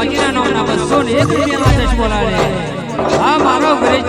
મજીરા નામના બસો ને એક રૂપિયામાં ચશ્મો લાવે હા મારો ઘરે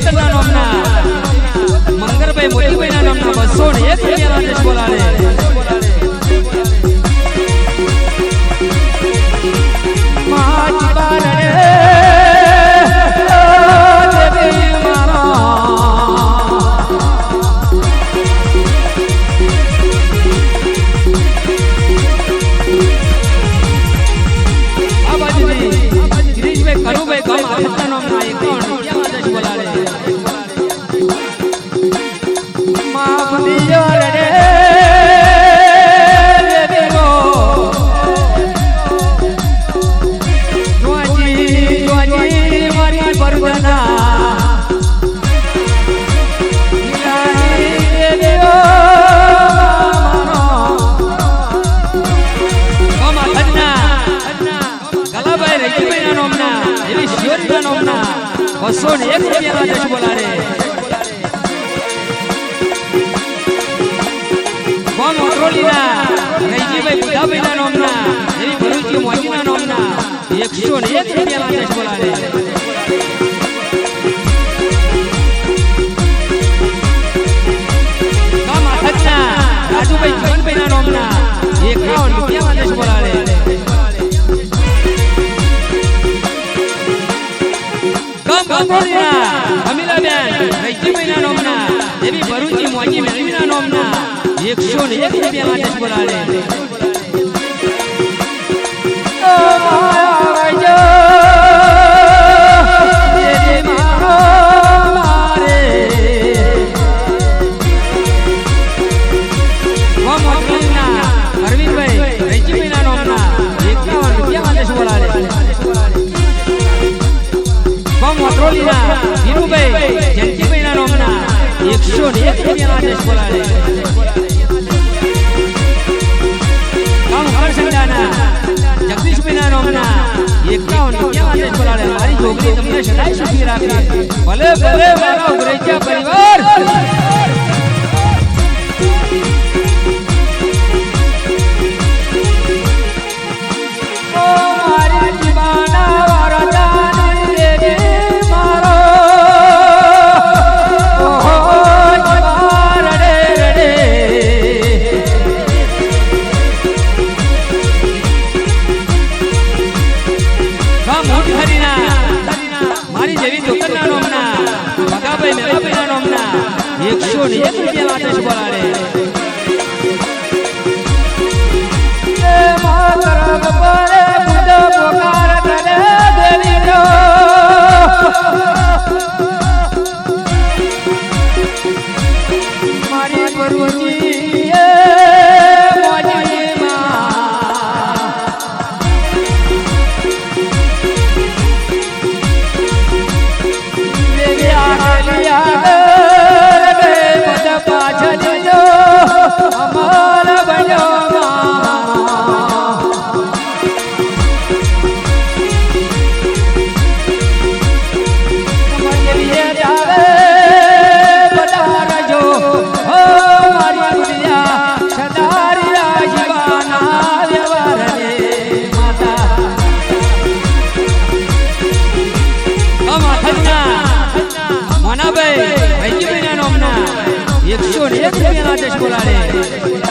પટેલ ના નામના. મંગરભાઈ મોતીભાઈ ના નામના બસો ને એક રૂપિયાનો ટેસ્ટ બોલાડે એકસો ને એક રૂપિયામાં દસપુર આડે મોટરોલીના ધીરુભાઈ, જયંતિભાઈના નામના એકસો ને એક રૂપિયાના આદેશ બોલાવે. એકાવન ક્યાં માટે છોલાડે મારી પરિવાર. એકસો એક રૂપિયા રાજેશ બોલાડે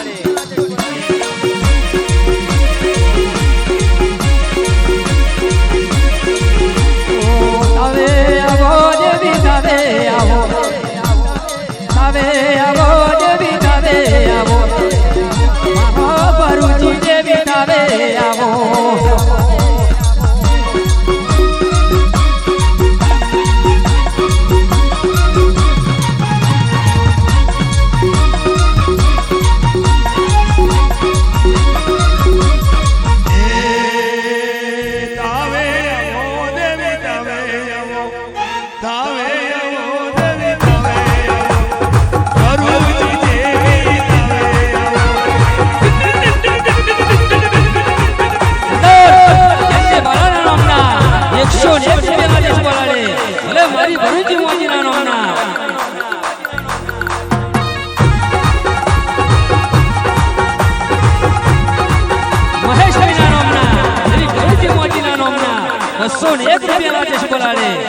બસો ને એક રૂપિયા રાજેશ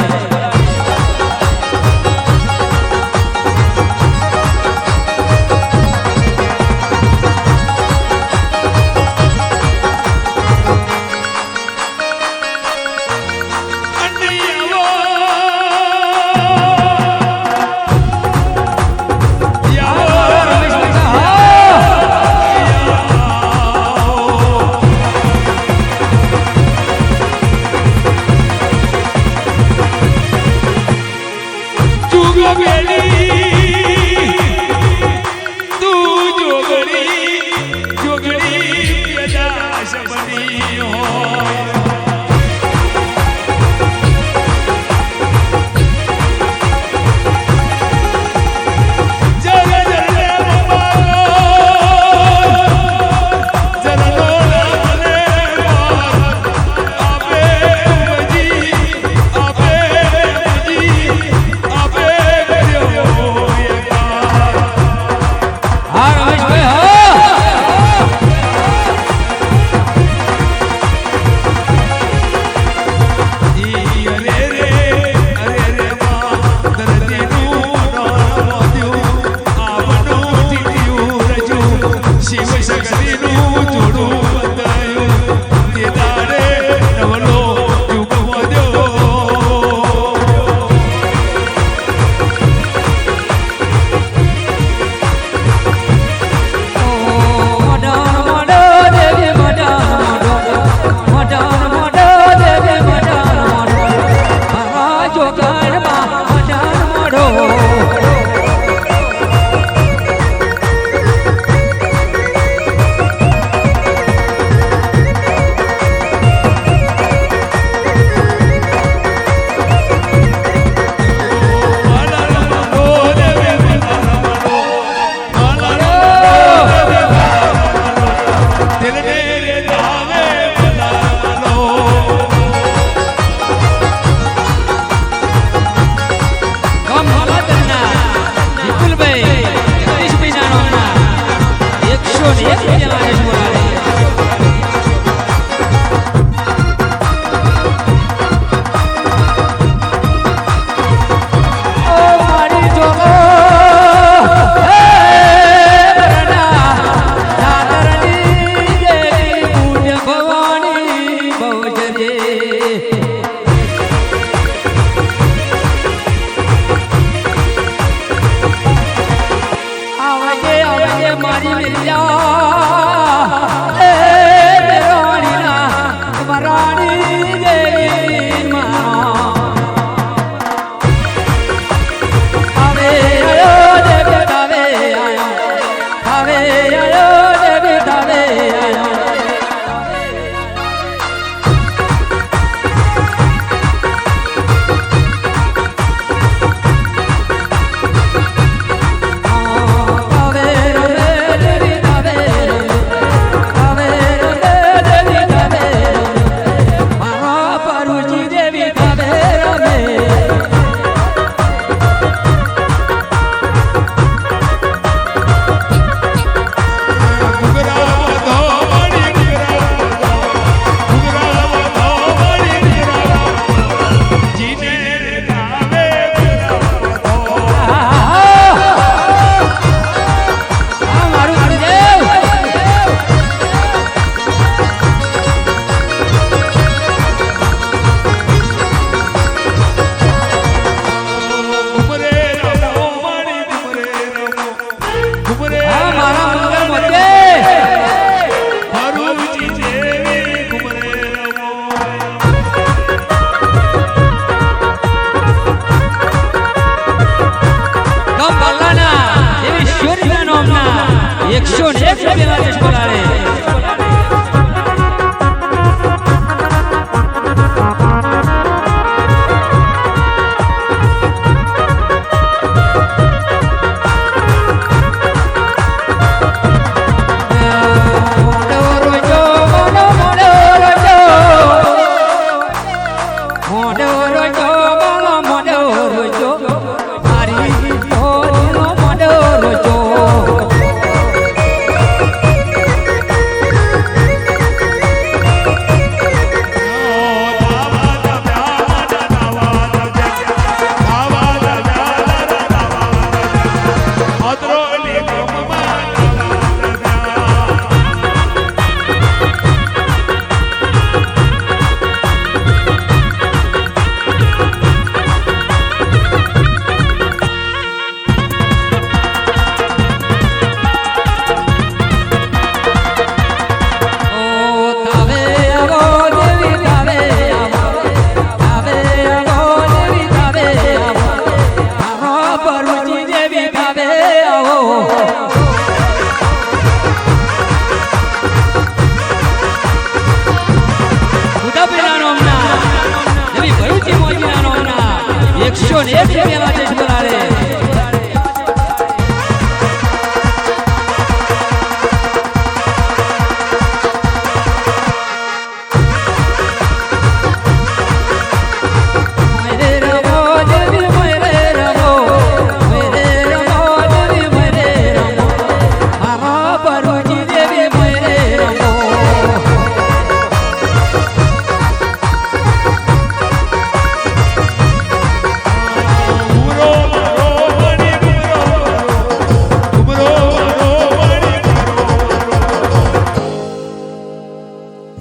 એક રૂપિયાના જશ બોલાડે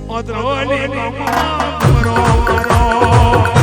Otro ole, como otro, otro.